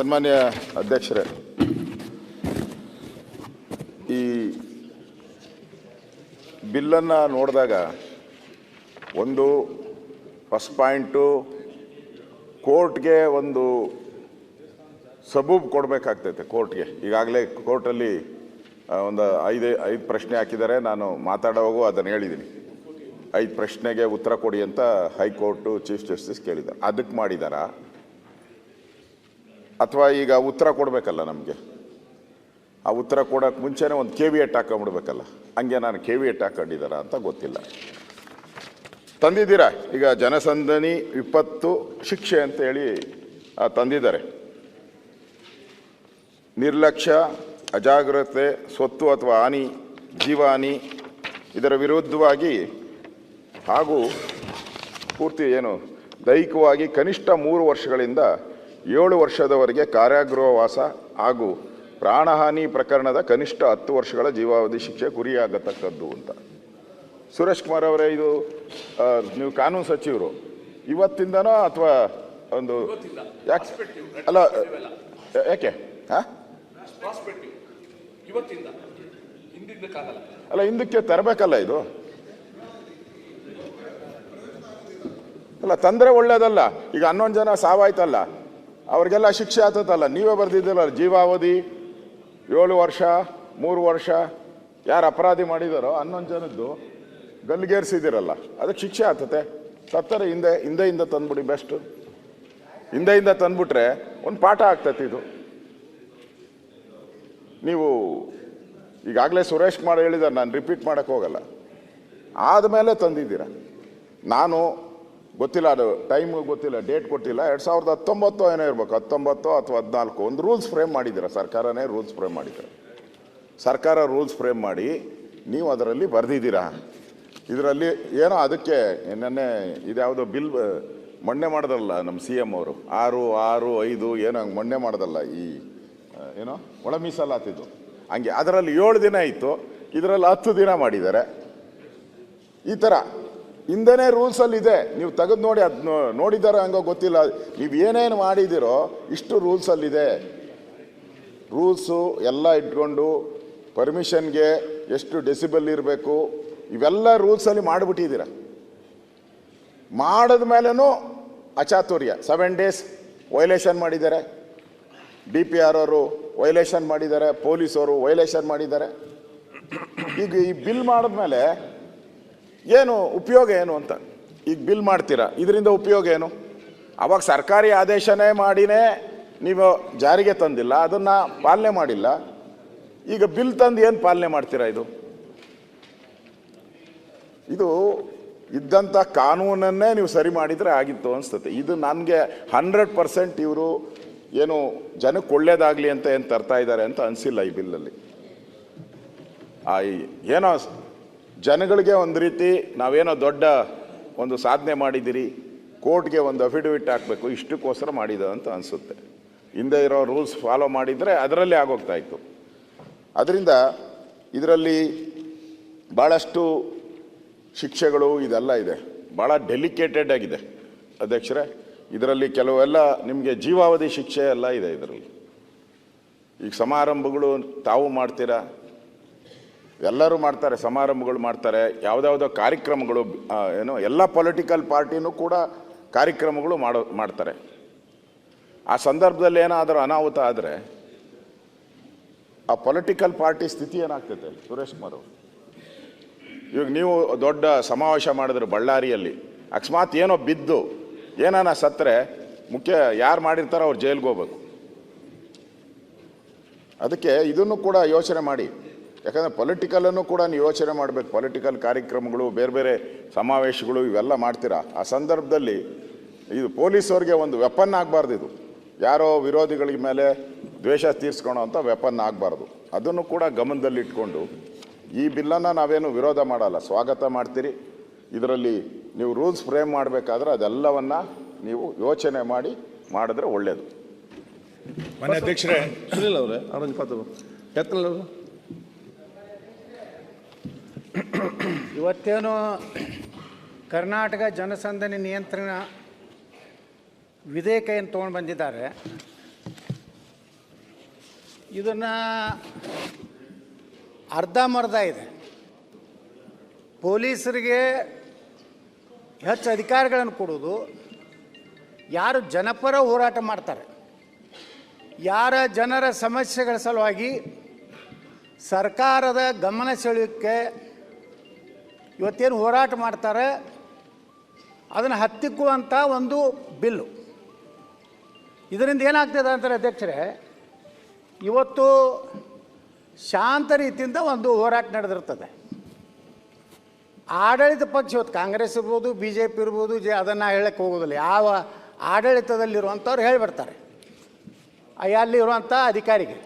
ಸನ್ಮಾನ್ಯ ಅಧ್ಯಕ್ಷರೇ, ಈ ಬಿಲ್ಲನ್ನು ನೋಡಿದಾಗ ಒಂದು ಫಸ್ಟ್ ಪಾಯಿಂಟು ಕೋರ್ಟ್ಗೆ ಒಂದು ಸಬೂಬ್ ಕೊಡಬೇಕಾಗ್ತೈತೆ ಕೋರ್ಟ್ಗೆ. ಈಗಾಗಲೇ ಕೋರ್ಟಲ್ಲಿ ಒಂದು ಐದು ಐದು ಪ್ರಶ್ನೆ ಹಾಕಿದ್ದಾರೆ. ನಾನು ಮಾತಾಡೋವಾಗೂ ಅದನ್ನು ಹೇಳಿದ್ದೀನಿ. ಐದು ಪ್ರಶ್ನೆಗೆ ಉತ್ತರ ಕೊಡಿ ಅಂತ ಹೈಕೋರ್ಟು ಚೀಫ್ ಜಸ್ಟಿಸ್ ಕೇಳಿದ್ದಾರೆ. ಅದಕ್ಕೆ ಮಾಡಿದಾರಾ? ಅಥವಾ ಈಗ ಉತ್ತರ ಕೊಡಬೇಕಲ್ಲ ನಮಗೆ? ಆ ಉತ್ತರ ಕೊಡೋಕ್ಕೆ ಮುಂಚೆನೇ ಒಂದು ಕೆ ವಿ ಎಟ್ ಹಾಕೊಂಡ್ಬಿಡ್ಬೇಕಲ್ಲ? ಹಂಗೆ ನಾನು ಕೆ ವಿ ಎಟ್ ಹಾಕೊಂಡಿದ್ದಾರ ಅಂತ ಗೊತ್ತಿಲ್ಲ. ತಂದಿದ್ದೀರಾ? ಈಗ ಜನಸಂದಣಿ ವಿಪತ್ತು ಶಿಕ್ಷೆ ಅಂತ ಆ, ತಂದಿದ್ದಾರೆ. ನಿರ್ಲಕ್ಷ್ಯ ಅಜಾಗ್ರತೆ ಸ್ವತ್ತು ಅಥವಾ ಹಾನಿ ಜೀವಹಾನಿ ಇದರ ವಿರುದ್ಧವಾಗಿ ಹಾಗೂ ಪೂರ್ತಿ ಏನು ದೈಹಿಕವಾಗಿ ಕನಿಷ್ಠ ಮೂರು ವರ್ಷಗಳಿಂದ ಏಳು ವರ್ಷದವರೆಗೆ ಕಾರಾಗೃಹವಾಸ ಹಾಗೂ ಪ್ರಾಣಹಾನಿ ಪ್ರಕರಣದ ಕನಿಷ್ಠ ಹತ್ತು ವರ್ಷಗಳ ಜೀವಾವಧಿ ಶಿಕ್ಷೆ ಗುರಿಯಾಗತಕ್ಕದ್ದು ಅಂತ. ಸುರೇಶ್ ಕುಮಾರ್ ಅವರೇ, ಇದು ನೀವು ಕಾನೂನು ಸಚಿವರು. ಇವತ್ತಿಂದನೋ ಅಥವಾ ಒಂದು ಯಾಕೆ ಅಲ್ಲ, ಯಾಕೆ? ಹಾಂ? ಅಲ್ಲ, ಹಿಂದಕ್ಕೆ ತರಬೇಕಲ್ಲ ಇದು? ಅಲ್ಲ, ತಂದ್ರೆ ಒಳ್ಳೇದಲ್ಲ. ಈಗ ಹನ್ನೊಂದು ಜನ ಸಾವಾಯ್ತಲ್ಲ. ಅವ್ರಿಗೆಲ್ಲ ಶಿಕ್ಷೆ ಆಗ್ತದಲ್ಲ? ನೀವೇ ಬರ್ದಿದ್ದೀರಲ್ಲ, ಜೀವಾವಧಿ, ಏಳು ವರ್ಷ, ಮೂರು ವರ್ಷ, ಯಾರು ಅಪರಾಧಿ ಮಾಡಿದಾರೋ ಹನ್ನೊಂದು ಜನದ್ದು ಗಲ್ಲಿಗೇರಿಸಿದಿರಲ್ಲ ಅದಕ್ಕೆ ಶಿಕ್ಷೆ ಆತತೆ ಸತ್ತರೆ ಹಿಂದೆ, ಹಿಂದೆಯಿಂದ ತಂದ್ಬಿಡಿ ಬೆಸ್ಟ್. ಹಿಂದೆಯಿಂದ ತಂದ್ಬಿಟ್ರೆ ಒಂದು ಪಾಠ ಆಗ್ತೈತೆ ಇದು. ನೀವು ಈಗಾಗಲೇ ಸುರೇಶ್ ಕುಮಾರ್ ಹೇಳಿದ್ದಾರೆ, ನಾನು ರಿಪೀಟ್ ಮಾಡೋಕ್ಕೆ ಹೋಗಲ್ಲ. ಆದಮೇಲೆ ತಂದಿದ್ದೀರ? ನಾನು ಗೊತ್ತಿಲ್ಲ, ಅದು ಟೈಮ್ ಗೊತ್ತಿಲ್ಲ ಡೇಟ್ ಕೊಟ್ಟಿಲ್ಲ ಎರಡು ಸಾವಿರದ ಹತ್ತೊಂಬತ್ತು ಏನೋ ಇರಬೇಕು, ಹತ್ತೊಂಬತ್ತು ಅಥವಾ ಹದಿನಾಲ್ಕು, ಒಂದು ರೂಲ್ಸ್ ಫ್ರೇಮ್ ಮಾಡಿದ್ದೀರ? ಸರ್ಕಾರನೇ ರೂಲ್ಸ್ ಫ್ರೇಮ್ ಮಾಡಿದ್ದಾರೆ ಸರ್ಕಾರ ರೂಲ್ಸ್ ಫ್ರೇಮ್ ಮಾಡಿ, ನೀವು ಅದರಲ್ಲಿ ಬರೆದಿದ್ದೀರಾ? ಇದರಲ್ಲಿ ಏನೋ ಅದಕ್ಕೆ, ನೆನ್ನೆ ಇದ್ಯಾವುದೋ ಬಿಲ್, ಮೊನ್ನೆ ಮಾಡಿದ್ರಲ್ಲ ನಮ್ಮ ಸಿ ಎಂ ಅವರು. ಆರು ಆರು, ಐದು, ಏನೋ ಹಂಗೆ ಮೊನ್ನೆ ಮಾಡಿದಲ್ಲ ಈ ಏನೋ ಒಳ ಮೀಸಲಾತಿದ್ದು. ಹಂಗೆ, ಅದರಲ್ಲಿ ಏಳು ದಿನ ಇತ್ತು, ಇದರಲ್ಲಿ ಹತ್ತು ದಿನ ಮಾಡಿದ್ದಾರೆ. ಈ ಥರ ಹಿಂದೆನೇ ರೂಲ್ಸಲ್ಲಿ ಇದೆ. ನೀವು ತೆಗೆದು ನೋಡಿ ಅದು ನೋಡಿದಾರ ಹಂಗೋ ಗೊತ್ತಿಲ್ಲ. ನೀವು ಏನೇನು ಮಾಡಿದ್ದೀರೋ ಇಷ್ಟು ರೂಲ್ಸಲ್ಲಿದೆ ರೂಲ್ಸು ಎಲ್ಲ ಇಟ್ಕೊಂಡು ಪರ್ಮಿಷನ್ಗೆ ಎಷ್ಟು ಡೆಸಿಬಲ್ ಇರಬೇಕು, ಇವೆಲ್ಲ ರೂಲ್ಸಲ್ಲಿ ಮಾಡಿಬಿಟ್ಟಿದ್ದೀರ. ಮಾಡಿದ ಮೇಲೂ ಅಚಾತುರ್ಯ. ಸೆವೆನ್ ಡೇಸ್ ವೈಲೇಷನ್ ಮಾಡಿದ್ದಾರೆ. ಡಿ ಪಿ ಆರ್ ಅವರು ವೈಲೇಷನ್ ಮಾಡಿದ್ದಾರೆ. ಪೊಲೀಸವರು ವೈಲೇಷನ್ ಮಾಡಿದ್ದಾರೆ. ಈಗ ಈ ಬಿಲ್ ಮಾಡಿದ್ಮೇಲೆ ಏನು ಉಪಯೋಗ ಏನು ಅಂತ? ಈಗ ಬಿಲ್ ಮಾಡ್ತೀರಾ? ಇದರಿಂದ ಉಪಯೋಗ ಏನು? ಅವಾಗ ಸರ್ಕಾರಿ ಆದೇಶನೇ ಮಾಡಿನೇ ನೀವು ಜಾರಿಗೆ ತಂದಿಲ್ಲ, ಅದನ್ನು ಪಾಲನೆ ಮಾಡಿಲ್ಲ. ಈಗ ಬಿಲ್ ತಂದು ಏನು ಪಾಲನೆ ಮಾಡ್ತೀರಾ ಇದು? ಇದು ಇದ್ದಂಥ ಕಾನೂನನ್ನೇ ನೀವು ಸರಿ ಮಾಡಿದರೆ ಆಗಿತ್ತು ಅನಿಸ್ತದೆ ಇದು ನನಗೆ ಹಂಡ್ರೆಡ್ ಪರ್ಸೆಂಟ್ ಇವರು ಏನು ಜನಕ್ಕೆ ಒಳ್ಳೇದಾಗಲಿ ಅಂತ ಏನು ತರ್ತಾ ಇದ್ದಾರೆ ಅಂತ ಅನಿಸಿಲ್ಲ ಈ ಬಿಲ್ಲಲ್ಲಿ. ಏನೋ ಜನಗಳಿಗೆ ಒಂದು ರೀತಿ ನಾವೇನೋ ದೊಡ್ಡ ಒಂದು ಸಾಧನೆ ಮಾಡಿದ್ದೀರಿ, ಕೋರ್ಟ್ಗೆ ಒಂದು ಅಫಿಡವಿಟ್ ಹಾಕಬೇಕು, ಇಷ್ಟಕ್ಕೋಸ್ಕರ ಮಾಡಿದ ಅಂತ ಅನಿಸುತ್ತೆ. ಹಿಂದೆ ಇರೋ ರೂಲ್ಸ್ ಫಾಲೋ ಮಾಡಿದರೆ ಅದರಲ್ಲಿ ಆಗೋಗ್ತಾ ಇತ್ತು. ಅದರಿಂದ ಇದರಲ್ಲಿ ಭಾಳಷ್ಟು ಶಿಕ್ಷೆಗಳು ಇದೆಲ್ಲ ಇದೆ. ಭಾಳ ಡೆಲಿಕೇಟೆಡ್ ಆಗಿದೆ. ಅಧ್ಯಕ್ಷರೇ, ಇದರಲ್ಲಿ ಕೆಲವೆಲ್ಲ ನಿಮಗೆ ಜೀವಾವಧಿ ಶಿಕ್ಷೆ ಎಲ್ಲ ಇದೆ ಇದರಲ್ಲಿ. ಈಗ ಸಮಾರಂಭಗಳು ತಾವು ಮಾಡ್ತೀರಾ? ಎಲ್ಲರೂ ಮಾಡ್ತಾರೆ, ಸಮಾರಂಭಗಳು ಮಾಡ್ತಾರೆ, ಯಾವುದ್ಯಾವುದೋ ಕಾರ್ಯಕ್ರಮಗಳು ಏನು ಎಲ್ಲ ಪೊಲಿಟಿಕಲ್ ಪಾರ್ಟಿನೂ ಕೂಡ ಕಾರ್ಯಕ್ರಮಗಳು ಮಾಡೋ, ಮಾಡ್ತಾರೆ. ಆ ಸಂದರ್ಭದಲ್ಲಿ ಏನಾದರೂ ಅನಾಹುತ ಆದರೆ ಆ ಪೊಲಿಟಿಕಲ್ ಪಾರ್ಟಿ ಸ್ಥಿತಿ ಏನಾಗ್ತೈತೆ ಸುರೇಶ್ ಕುಮಾರ್ ಅವರು. ಇವಾಗ ನೀವು ದೊಡ್ಡ ಸಮಾವೇಶ ಮಾಡಿದ್ರು ಬಳ್ಳಾರಿಯಲ್ಲಿ, ಅಕಸ್ಮಾತ್ ಏನೋ ಬಿದ್ದು ಏನಾನ ಸತ್ತರೆ ಮುಖ್ಯ ಯಾರು ಮಾಡಿರ್ತಾರೋ ಅವ್ರು ಜೈಲ್ಗೆ ಹೋಗ್ಬೇಕು. ಅದಕ್ಕೆ ಇದನ್ನು ಕೂಡ ಯೋಚನೆ ಮಾಡಿ. ಯಾಕಂದರೆ ಪೊಲಿಟಿಕಲನ್ನು ಕೂಡ ನೀವು ಯೋಚನೆ ಮಾಡಬೇಕು. ಪೊಲಿಟಿಕಲ್ ಕಾರ್ಯಕ್ರಮಗಳು ಬೇರೆ ಬೇರೆ ಸಮಾವೇಶಗಳು ಇವೆಲ್ಲ ಮಾಡ್ತೀರಾ? ಆ ಸಂದರ್ಭದಲ್ಲಿ ಇದು ಪೊಲೀಸವ್ರಿಗೆ ಒಂದು ವೆಪನ್ ಆಗಬಾರ್ದು ಇದು. ಯಾರೋ ವಿರೋಧಿಗಳ ಮೇಲೆ ದ್ವೇಷ ತೀರಿಸ್ಕೊಳೋ ಅಂತ ವೆಪನ್ ಆಗಬಾರ್ದು. ಅದನ್ನು ಕೂಡ ಗಮನದಲ್ಲಿಟ್ಕೊಂಡು ಈ ಬಿಲ್ಲನ್ನು ನಾವೇನು ವಿರೋಧ ಮಾಡಲ್ಲ. ಸ್ವಾಗತ ಮಾಡ್ತೀರಿ. ಇದರಲ್ಲಿ ನೀವು ರೂಲ್ಸ್ ಫ್ರೇಮ್ ಮಾಡಬೇಕಾದ್ರೆ ಅದೆಲ್ಲವನ್ನು ನೀವು ಯೋಚನೆ ಮಾಡಿ ಮಾಡಿದ್ರೆ ಒಳ್ಳೆಯದು ಮನೆ ಅಧ್ಯಕ್ಷರೇ. ಅವರೇ? ಇವತ್ತೇನು ಕರ್ನಾಟಕ ಜನಸಂದಣಿ ನಿಯಂತ್ರಣ ವಿಧೇಯಕ ಏನು ತೊಗೊಂಡು ಬಂದಿದ್ದಾರೆ. ಇದನ್ನು ಮರ್ಧ ಇದೆ. ಪೊಲೀಸರಿಗೆ ಹೆಚ್ಚು ಅಧಿಕಾರಗಳನ್ನು ಕೊಡೋದು ಯಾರು ಜನಪರ ಹೋರಾಟ ಮಾಡ್ತಾರೆ, ಯಾರ ಜನರ ಸಮಸ್ಯೆಗಳ ಸಲುವಾಗಿ ಸರ್ಕಾರದ ಗಮನ ಸೆಳೆಯೋಕ್ಕೆ ಇವತ್ತೇನು ಹೋರಾಟ ಮಾಡ್ತಾರೆ? ಅದನ್ನು ಹತ್ತಿಕ್ಕುವಂಥ ಒಂದು ಬಿಲ್ಲು. ಇದರಿಂದ ಏನಾಗ್ತದೆ ಅಂತಾರೆ ಅಧ್ಯಕ್ಷರೇ, ಇವತ್ತು ಶಾಂತ ರೀತಿಯಿಂದ ಒಂದು ಹೋರಾಟ ನಡೆದಿರ್ತದೆ. ಆಡಳಿತ ಪಕ್ಷ ಇವತ್ತು ಕಾಂಗ್ರೆಸ್ ಇರ್ಬೋದು ಬಿ ಜೆ ಪಿ ಇರ್ಬೋದು, ಜೆ ಅದನ್ನು ಹೇಳಕ್ಕೆ ಹೋಗೋದಿಲ್ಲ. ಯಾವ ಆಡಳಿತದಲ್ಲಿರುವಂಥವ್ರು ಹೇಳಿಬಿಡ್ತಾರೆ. ಅಲ್ಲಿರುವಂಥ ಅಧಿಕಾರಿಗೆ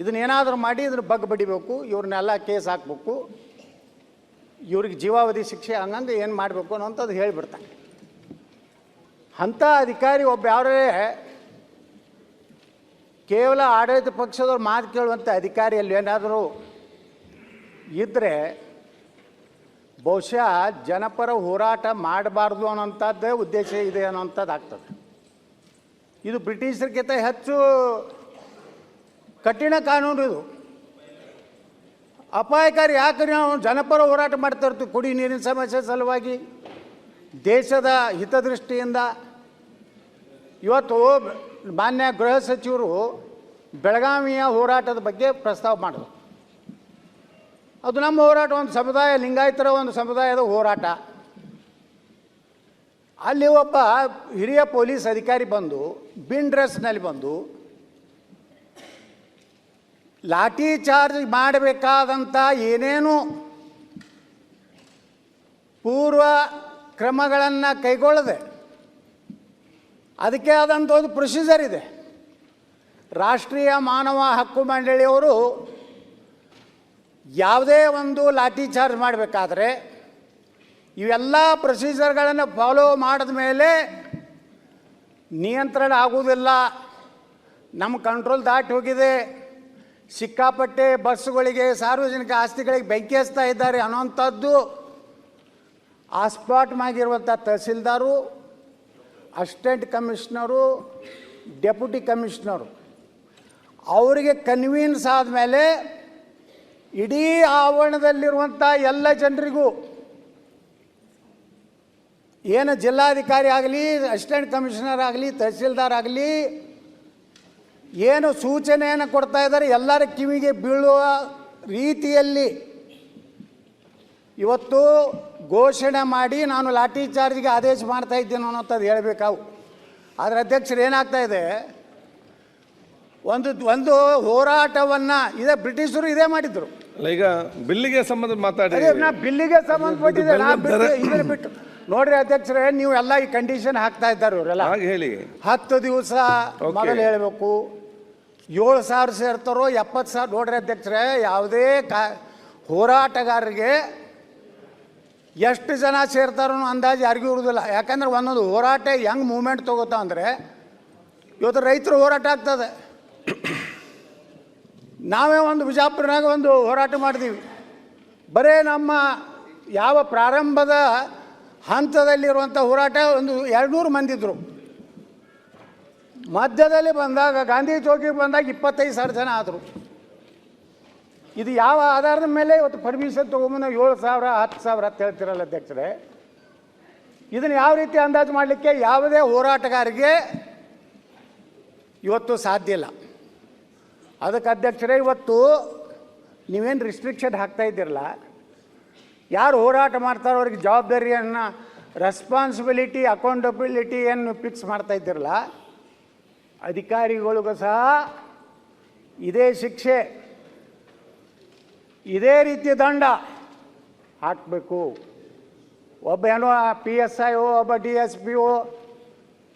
ಇದನ್ನ ಏನಾದರೂ ಮಾಡಿ, ಇದನ್ನು ಬಗ್ಗೆ ಬಡಿಬೇಕು, ಇವ್ರನ್ನೆಲ್ಲ ಕೇಸ್ ಹಾಕಬೇಕು. ಇವ್ರಿಗೆ ಜೀವಾವಧಿ ಶಿಕ್ಷೆ ಹಂಗಂದು ಏನು ಮಾಡಬೇಕು ಅನ್ನೋಂಥದ್ದು ಹೇಳಿಬಿಡ್ತಾನೆ. ಅಂಥ ಅಧಿಕಾರಿ ಒಬ್ಬ ಯಾರೇ ಕೇವಲ ಆಡಳಿತ ಪಕ್ಷದವ್ರು ಮಾತು ಕೇಳುವಂಥ ಅಧಿಕಾರಿಯಲ್ಲಿ ಏನಾದರೂ ಇದ್ದರೆ ಬಹುಶಃ ಜನಪರ ಹೋರಾಟ ಮಾಡಬಾರ್ದು ಅನ್ನೋಂಥದ್ದೇ ಉದ್ದೇಶ ಇದೆ ಅನ್ನೋಂಥದ್ದು ಆಗ್ತದೆ. ಇದು ಬ್ರಿಟಿಷರಿಗಿಂತ ಹೆಚ್ಚು ಕಠಿಣ ಕಾನೂನು ಇದು. ಅಪಾಯಕಾರಿ ಯಾಕೆ ನಾವು ಜನಪರ ಹೋರಾಟ ಮಾಡ್ತಾ ಇರ್ತೀವಿ. ಕುಡಿ ನೀರಿನ ಸಮಸ್ಯೆ ಸಲುವಾಗಿ. ದೇಶದ ಹಿತದೃಷ್ಟಿಯಿಂದ ಇವತ್ತು ಮಾನ್ಯ ಗೃಹ ಸಚಿವರು ಬೆಳಗಾವಿಯ ಹೋರಾಟದ ಬಗ್ಗೆ ಪ್ರಸ್ತಾವ ಮಾಡಿದ್ರು. ಅದು ನಮ್ಮ ಹೋರಾಟ, ಒಂದು ಸಮುದಾಯ, ಲಿಂಗಾಯತರ ಒಂದು ಸಮುದಾಯದ ಹೋರಾಟ. ಅಲ್ಲಿ ಒಬ್ಬ ಹಿರಿಯ ಪೊಲೀಸ್ ಅಧಿಕಾರಿ ಬಂದು ಬಿನ್ ಡ್ರೆಸ್ನಲ್ಲಿ ಬಂದು ಲಾಠಿ ಚಾರ್ಜ್ ಮಾಡಬೇಕಾದಂಥ ಏನೇನು ಪೂರ್ವ ಕ್ರಮಗಳನ್ನು ಕೈಗೊಳ್ಳದೆ, ಅದಕ್ಕೆ ಆದಂಥ ಒಂದು ಪ್ರೊಸೀಜರ್ ಇದೆ. ರಾಷ್ಟ್ರೀಯ ಮಾನವ ಹಕ್ಕು ಮಂಡಳಿಯವರು ಯಾವುದೇ ಒಂದು ಲಾಠಿ ಚಾರ್ಜ್ ಮಾಡಬೇಕಾದ್ರೆ, ಇವೆಲ್ಲ ಪ್ರೊಸೀಜರ್ಗಳನ್ನು ಫಾಲೋ ಮಾಡಿದ ಮೇಲೆ ನಿಯಂತ್ರಣ ಆಗುವುದಿಲ್ಲ, ನಮ್ಮ ಕಂಟ್ರೋಲ್ ದಾಟಿ ಹೋಗಿದೆ. ಸಿಕ್ಕಾಪಟ್ಟೆ ಬಸ್ಸುಗಳಿಗೆ, ಸಾರ್ವಜನಿಕ ಆಸ್ತಿಗಳಿಗೆ ಬೆಂಕಿ ಹಚ್ತಾ ಇದ್ದಾರೆ ಅನ್ನೋಂಥದ್ದು ಆ ಸ್ಪಾಟ್ ಆಗಿರುವಂಥ ತಹಸೀಲ್ದಾರು, ಅಸಿಸ್ಟೆಂಟ್ ಕಮಿಷ್ನರು, ಡೆಪ್ಯೂಟಿ ಕಮಿಷ್ನರು. ಅವರಿಗೆ ಕನ್ವೀನ್ಸ್ ಆದಮೇಲೆ ಇಡೀ ಆವರಣದಲ್ಲಿರುವಂಥ ಎಲ್ಲ ಜನರಿಗೂ ಏನು ಜಿಲ್ಲಾಧಿಕಾರಿ ಆಗಲಿ, ಅಸಿಸ್ಟೆಂಟ್ ಕಮಿಷನರ್ ಆಗಲಿ, ತಹಸೀಲ್ದಾರ್ ಆಗಲಿ ಏನು ಸೂಚನೆಯನ್ನು ಕೊಡ್ತಾ ಇದ್ದಾರೆ ಎಲ್ಲರ ಕಿವಿಗೆ ಬೀಳುವ ರೀತಿಯಲ್ಲಿ. ಇವತ್ತು ಘೋಷಣೆ ಮಾಡಿ ನಾನು ಲಾಠಿ ಚಾರ್ಜ್ಗೆ ಆದೇಶ ಮಾಡ್ತಾ ಇದ್ದೇನೆ ಅನ್ನೋಂಥದ್ದು ಹೇಳಬೇಕಾವು. ಆದರೆ ಅಧ್ಯಕ್ಷರು ಏನಾಗ್ತಾ ಇದೆ? ಒಂದು ಒಂದು ಹೋರಾಟವನ್ನು ಇದೇ ಬ್ರಿಟಿಷರು ಇದೇ ಮಾಡಿದ್ರು. ಈಗ ಬಿಲ್ಲಿಗೆ ಸಂಬಂಧ ಮಾತಾಡಿ. ನಾ ಬಿಲ್ಲಿಗೆ ಸಂಬಂಧಪಟ್ಟಿದೆ ನಾ ಬಿಟ್ಟು ಇದನ್ನ ಬಿಟ್ಟು. ನೋಡ್ರಿ ಅಧ್ಯಕ್ಷರೇ ನೀವು ಎಲ್ಲ ಈ ಕಂಡೀಷನ್ ಹಾಕ್ತಾ ಇದ್ದಾರೆ ಇವರೆಲ್ಲ. ಹಾಗೆ ಹೇಳಿ. ಹತ್ತು ದಿವಸ. ಮೊದಲು ಹೇಳಬೇಕು. ಏಳು ಸಾವಿರ ಸೇರ್ತಾರೋ, ಎಪ್ಪತ್ತು ಸಾವಿರ ನೋಡ್ರಿ ಅಧ್ಯಕ್ಷರೇ, ಯಾವುದೇ ಕಾ, ಹೋರಾಟಗಾರರಿಗೆ ಎಷ್ಟು ಜನ ಸೇರ್ತಾರೋ ಅಂದಾಜು ಯಾರಿಗೂ ಇರುವುದಿಲ್ಲ. ಯಾಕಂದ್ರೆ ಒಂದೊಂದು ಹೋರಾಟ ಹೆಂಗೆ ಮೂಮೆಂಟ್ ತಗೋತ ಅಂದರೆ, ಇವತ್ತು ರೈತರು ಹೋರಾಟ ಆಗ್ತದೆ. ನಾವೇ ಒಂದು ಬಿಜಾಪುರನಾಗ ಒಂದು ಹೋರಾಟ ಮಾಡಿದೀವಿ. ಬರೇ ನಮ್ಮ ಯಾವ ಪ್ರಾರಂಭದ ಹಂತದಲ್ಲಿರುವಂಥ ಹೋರಾಟ ಒಂದು ಎರಡುನೂರು ಮಂದಿ ಇದ್ದರು ಮಧ್ಯದಲ್ಲಿ ಬಂದಾಗ, ಗಾಂಧಿ ಚೌಕಿಗೆ ಬಂದಾಗ ಇಪ್ಪತ್ತೈದು ಸಾವಿರ ಜನ ಆದರು. ಇದು ಯಾವ ಆಧಾರದ ಮೇಲೆ ಇವತ್ತು ಪರ್ಮಿಷನ್ ತೊಗೊಂಬಂದ ಏಳು ಸಾವಿರ, ಹತ್ತು ಸಾವಿರ ಅಂತ ಹೇಳ್ತಿರಲ್ಲ ಅಧ್ಯಕ್ಷರೇ? ಇದನ್ನು ಯಾವ ರೀತಿ ಅಂದಾಜು ಮಾಡಲಿಕ್ಕೆ ಯಾವುದೇ ಹೋರಾಟಗಾರಿಗೆ ಇವತ್ತು ಸಾಧ್ಯ ಇಲ್ಲ. ಅದಕ್ಕೆ ಅಧ್ಯಕ್ಷರೇ, ಇವತ್ತು ನೀವೇನು ರಿಸ್ಟ್ರಿಕ್ಷನ್ ಹಾಕ್ತಾ ಇದ್ದಿರಲ್ಲ? ಯಾರು ಹೋರಾಟ ಮಾಡ್ತಾರೋ ಅವ್ರಿಗೆ ಜವಾಬ್ದಾರಿಯನ್ನು ರೆಸ್ಪಾನ್ಸಿಬಿಲಿಟಿ ಅಕೌಂಟಬಿಲಿಟಿಯನ್ನು ಫಿಕ್ಸ್ ಮಾಡ್ತಾ ಇದ್ದೀರಲ್ಲ? ಅಧಿಕಾರಿಗಳಿಗೂ ಸಹ ಇದೇ ಶಿಕ್ಷೆ. ಇದೇ ರೀತಿ ದಂಡ ಹಾಕಬೇಕು. ಒಬ್ಬ ಏನೋ ಪಿ ಎಸ್ ಐ ಒಬ್ಬ ಡಿ ಎಸ್ ಪಿ ಓ,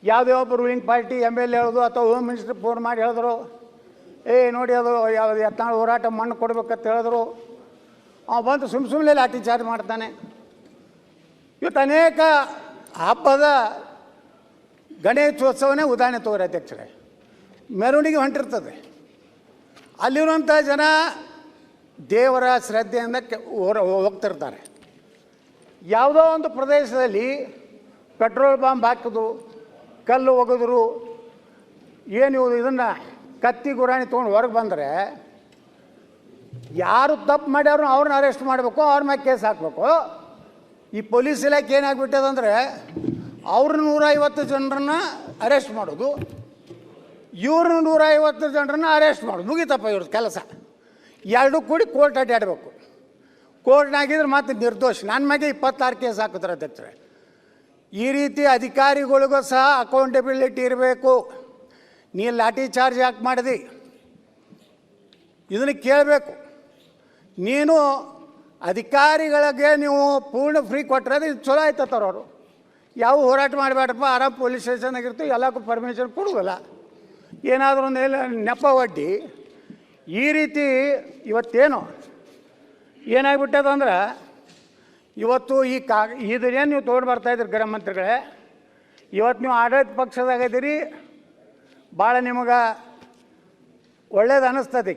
ಯಾವುದೇ ಒಬ್ಬ ruling party M L A ಹೇಳೋದು ಅಥವಾ ಹೋಮ್ ಮಿನಿಸ್ಟರ್ ಫೋನ್ ಮಾಡಿ ಹೇಳಿದ್ರು, ಏ, ನೋಡಿ ಅದು ಯಾವುದು ಯತ್ನಾಳ್ ಹೋರಾಟ ಮಣ್ಣು ಕೊಡ್ಬೇಕಂತ ಹೇಳಿದ್ರು. ಅವ ಬಂದು ಸುಮ್ಮ ಸುಮ್ಮನೆ ಲಾಠಿ ಚಾರ್ಜ್ ಮಾಡ್ತಾನೆ. ಇವತ್ತು ಅನೇಕ ಹಬ್ಬದ ಗಣೇಶೋತ್ಸವನೇ ಉದಾಹರಣೆ ತಗೋರಿ ಅಧ್ಯಕ್ಷರೇ. ಮೆರವಣಿಗೆ ಹೊಂಟಿರ್ತದೆ. ಅಲ್ಲಿರುವಂಥ ಜನ ದೇವರ ಶ್ರದ್ಧೆಯಿಂದ ಹೊರ- ಹೋಗ್ತಿರ್ತಾರೆ. ಯಾವುದೋ ಒಂದು ಪ್ರದೇಶದಲ್ಲಿ ಪೆಟ್ರೋಲ್ ಬಾಂಬ್ ಹಾಕಿದ್ರು, ಕಲ್ಲು ಒಗೆದ್ರು, ಏನು ಇದನ್ನು ಕತ್ತಿ ಗುರಾಣಿ ತೊಗೊಂಡು ಹೊರಗೆ ಬಂದರೆ ಯಾರು ತಪ್ಪು ಮಾಡ್ಯಾರು ಅವ್ರನ್ನ ಅರೆಸ್ಟ್ ಮಾಡಬೇಕು, ಅವ್ರ ಮ್ಯಾಗೆ ಕೇಸ್ ಹಾಕಬೇಕು. ಈ ಪೊಲೀಸ್ ಇಲಾಖೆ ಏನಾಗ್ಬಿಟ್ಟದಂದ್ರೆ ಅವ್ರ ನೂರ ಐವತ್ತು ಜನರನ್ನ ಅರೆಸ್ಟ್ ಮಾಡೋದು, ಇವ್ರ ನೂರ ಐವತ್ತು ಜನರನ್ನ ಅರೆಸ್ಟ್ ಮಾಡೋದು. ಮುಗಿತಪ್ಪ ಇವ್ರದ್ದು ಕೆಲಸ. ಎರಡೂ ಕೂಡಿ ಕೋರ್ಟ್ ಅಡ್ಡಾಡಬೇಕು ಕೋರ್ಟ್ನಾಗಿದ್ರೆ ಮತ್ತೆ ನಿರ್ದೋಷ. ನನ್ನ ಮ್ಯಾಗೆ ಇಪ್ಪತ್ತಾರು ಕೇಸ್ ಹಾಕಿದ್ರೆ ಅಧ್ಯಕ್ಷರೇ. ಈ ರೀತಿ ಅಧಿಕಾರಿಗಳಿಗೂ ಸಹ ಅಕೌಂಟಬಿಲಿಟಿ ಇರಬೇಕು. ನೀ ಲಾಠಿ ಚಾರ್ಜ್ ಯಾಕೆ ಮಾಡಿದಿ? ಇದನ್ನು ಕೇಳಬೇಕು. ನೀನು ಅಧಿಕಾರಿಗಳಿಗೆ ನೀವು ಪೂರ್ಣ ಫ್ರೀ ಕೊಟ್ಟರೆ ಅದು ಚಲೋ ಆಯ್ತದವ್ರು ಯಾವ ಹೋರಾಟ ಮಾಡಬೇಡಪ್ಪ, ಆರಾಮ್ ಪೊಲೀಸ್ ಸ್ಟೇಷನ್ ಸ್ಟೇಷನ್ನಾಗಿರ್ತೀವಿ ಎಲ್ಲಕ್ಕೂ ಪರ್ಮಿಷನ್ ಕೊಡುವಲ್ಲ. ಏನಾದರೂ ಒಂದು ನೆಪ ಒಡ್ಡಿ, ಈ ರೀತಿ ಇವತ್ತೇನು? ಏನಾಗ್ಬಿಟ್ಟದಂದ್ರೆ, ಇವತ್ತು ಈ ಕಾ, ಇದನ್ನೇನು ನೀವು ತೊಗೊಂಡು ಬರ್ತಾಯಿದ್ರಿ ಗೃಹ ಮಂತ್ರಿಗಳೇ? ಇವತ್ತು ನೀವು ಆಡಳಿತ ಪಕ್ಷದಾಗ ಇದೀರಿ ಭಾಳ ನಿಮಗೆ ಒಳ್ಳೇದು ಅನ್ನಿಸ್ತದೆ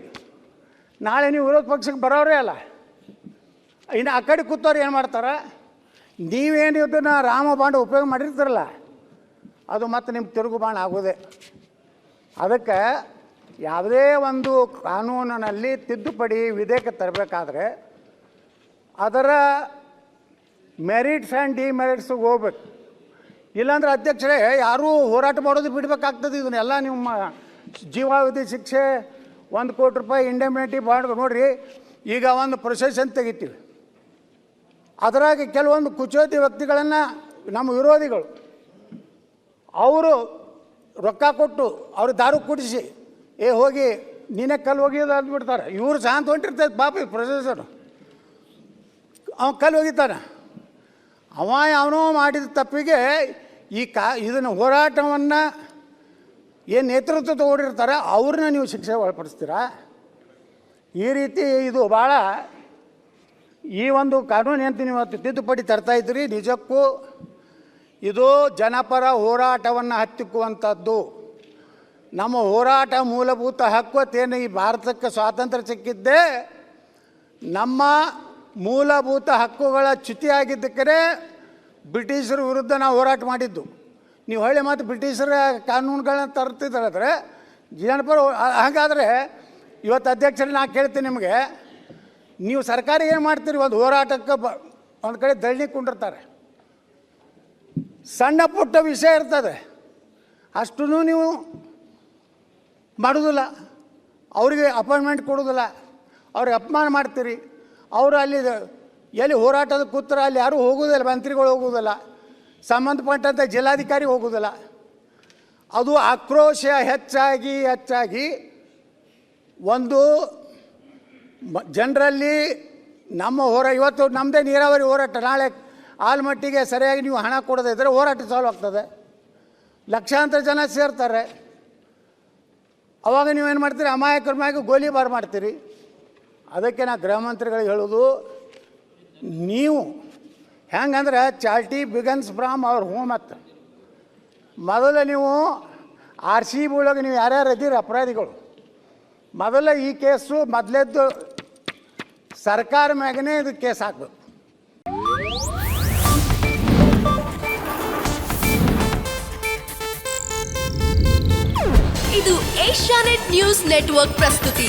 ನಾಳೆ ನೀವು ವಿರೋಧ ಪಕ್ಷಕ್ಕೆ ಬರೋರೇ ಅಲ್ಲ. ಇನ್ನು ಆ ಕಡೆ ಕೂತವ್ರು ಏನು ಮಾಡ್ತಾರೆ? ನೀವೇನು ರಾಮ ಬಾಂಡ ಉಪಯೋಗ ಮಾಡಿರ್ತಾರಲ್ಲ, ಅದು ಮತ್ತೆ ನಿಮ್ಗೆ ತಿರುಗು ಬಾಣ ಆಗೋದೆ. ಅದಕ್ಕೆ ಯಾವುದೇ ಒಂದು ಕಾನೂನಿನಲ್ಲಿ ತಿದ್ದುಪಡಿ ವಿಧೇಯಕ ತರಬೇಕಾದ್ರೆ ಅದರ ಮೆರಿಟ್ಸ್ ಆ್ಯಂಡ್ ಡಿಮೆರಿಟ್ಸ್ಗೆ ಹೋಗ್ಬೇಕು. ಇಲ್ಲಾಂದ್ರೆ ಅಧ್ಯಕ್ಷರೇ, ಯಾರೂ ಹೋರಾಟ ಮಾಡೋದು ಬಿಡಬೇಕಾಗ್ತದೆ. ಇದನ್ನೆಲ್ಲ ನಿಮ್ಮ ಜೀವಾವಧಿ ಶಿಕ್ಷೆ, ಒಂದು ಕೋಟಿ ರೂಪಾಯಿ ಇಂಡೆಮಿನಿಟಿ ಬಾಂಡ್ ನೋಡಿರಿ, ಈಗ ಒಂದು ಪ್ರೊಸೆಷನ್ ತೆಗಿತೀವಿ. ಅದರಾಗ ಕೆಲವೊಂದು ಕುಚೋತಿ ವ್ಯಕ್ತಿಗಳನ್ನು ನಮ್ಮ ವಿರೋಧಿಗಳು, ಅವರು ರೊಕ್ಕ ಕೊಟ್ಟು ಅವ್ರು ದಾರು ಕುಡಿಸಿ, ಏ ಹೋಗಿ ನೀನೇ ಕಲ್ಲು ಹೋಗಿದ್ದು ಅಂದ್ಬಿಡ್ತಾರೆ. ಇವರು ಶಾಂತ ಹೊಂಟಿರ್ತೈತೆ ಪಾಪ ಪ್ರೊಸೆಸರು. ಅವ ಕಲ್ಲು ಹೋಗಿದ್ದಾನೆ ಅವ ಅವನೋ ಮಾಡಿದ ತಪ್ಪಿಗೆ ಈ ಕಾ, ಇದನ್ನು ಹೋರಾಟವನ್ನು ಏನು ನೇತೃತ್ವ ತಗೊಂಡಿರ್ತಾರೆ ಅವ್ರನ್ನ ನೀವು ಶಿಕ್ಷೆ ಒಳಪಡಿಸ್ತೀರಾ? ಈ ರೀತಿ ಇದು ಭಾಳ ಈ ಒಂದು ಕಾನೂನು ಇವತ್ತು ತಿದ್ದುಪಡಿ ತರ್ತಾ ಇದ್ರಿ ನಿಜಕ್ಕೂ ಇದು ಜನಪರ ಹೋರಾಟವನ್ನು ಹತ್ತಿಕ್ಕುವಂಥದ್ದು. ನಮ್ಮ ಹೋರಾಟ ಮೂಲಭೂತ ಹಕ್ಕು ಈ ಭಾರತಕ್ಕೆ ಸ್ವಾತಂತ್ರ್ಯ ಸಿಕ್ಕಿದ್ದೇ ನಮ್ಮ ಮೂಲಭೂತ ಹಕ್ಕುಗಳ ಚ್ಯುತಿಯಾಗಿದ್ದಕ್ಕೆ ಬ್ರಿಟಿಷರ ವಿರುದ್ಧ ನಾವು ಹೋರಾಟ ಮಾಡಿದ್ದು. ನೀವು ಹೊಳ್ಳಿ ಮತ್ತು ಬ್ರಿಟಿಷರ ಕಾನೂನುಗಳನ್ನ ತರ್ತಿದ್ರೆ ಜನಪರ ಹಾಗಾದರೆ ಇವತ್ತು ಅಧ್ಯಕ್ಷರು ನಾನು ಕೇಳ್ತೀನಿ ನಿಮಗೆ. ನೀವು ಸರ್ಕಾರ ಏನು ಮಾಡ್ತೀರಿ? ಒಂದು ಹೋರಾಟಕ್ಕೆ ಬ ಒಂದು ಕಡೆ ದಳ್ಳಿ ಕುಂಡಿರ್ತಾರೆ. ಸಣ್ಣ ಪುಟ್ಟ ವಿಷಯ ಇರ್ತದೆ. ಅಷ್ಟೂ ನೀವು ಮಾಡೋದಿಲ್ಲ. ಅವರಿಗೆ ಅಪಾಯಿಂಟ್ಮೆಂಟ್ ಕೊಡೋದಿಲ್ಲ. ಅವ್ರಿಗೆ ಅಪಮಾನ ಮಾಡ್ತೀರಿ. ಅವರು ಅಲ್ಲಿ ಎಲ್ಲಿ ಹೋರಾಟದ ಕೂತ್ರ ಅಲ್ಲಿ ಯಾರೂ ಹೋಗೋದಿಲ್ಲ, ಮಂತ್ರಿಗಳು ಹೋಗೋದಿಲ್ಲ ಸಂಬಂಧಪಟ್ಟಂಥ ಜಿಲ್ಲಾಧಿಕಾರಿ ಹೋಗೋದಿಲ್ಲ. ಅದು ಆಕ್ರೋಶ ಹೆಚ್ಚಾಗಿ ಹೆಚ್ಚಾಗಿ ಒಂದು ಜನರಲ್ಲಿ ನಮ್ಮ ಹೋರಾ, ಇವತ್ತು ನಮ್ಮದೇ ನೀರಾವರಿ ಹೋರಾಟ. ನಾಳೆ ಆಲ್ಮಟ್ಟಿಗೆ ಸರಿಯಾಗಿ ನೀವು ಹಣ ಕೊಡದೇ ಇದ್ದರೆ ಹೋರಾಟ ಸಾಲ್ವ್ ಆಗ್ತದೆ. ಲಕ್ಷಾಂತರ ಜನ ಸೇರ್ತಾರೆ. ಅವಾಗ ನೀವೇನು ಮಾಡ್ತೀರಿ? ಅಮಾಯಕರ ಗೋಲಿ ಗೋಲಿಬಾರ್ ಮಾಡ್ತೀರಿ. ಅದಕ್ಕೆ ನಾ ಗೃಹ ಮಂತ್ರಿಗಳಿಗೆ ಹೇಳೋದು, ನೀವು ಹೆಂಗಂದ್ರೆ ಚಾಲ್ಟಿ ಬಿಗನ್ಸ್ ಫ್ರಾಮ್ ಅವ್ರ ಹೋಮ್ ಅತ್ತ ಮೊದಲು ನೀವು ಆರ್ ಸಿ ಬಿ ಒಳಗೆ ನೀವು ಯಾರ್ಯಾರು ಇದ್ದೀರಿ ಅಪರಾಧಿಗಳು? ಮೊದಲ ಈ ಕೇಸು ಮೊದಲೇದ್ದು ಸರ್ಕಾರ ಮ್ಯಾಗನೇ ಇದು ಕೇಸ್ ಹಾಕ್ಬೇಕು. ಇದು ಏಷ್ಯಾನೆಟ್ ನ್ಯೂಸ್ ನೆಟ್ವರ್ಕ್ ಪ್ರಸ್ತುತಿ.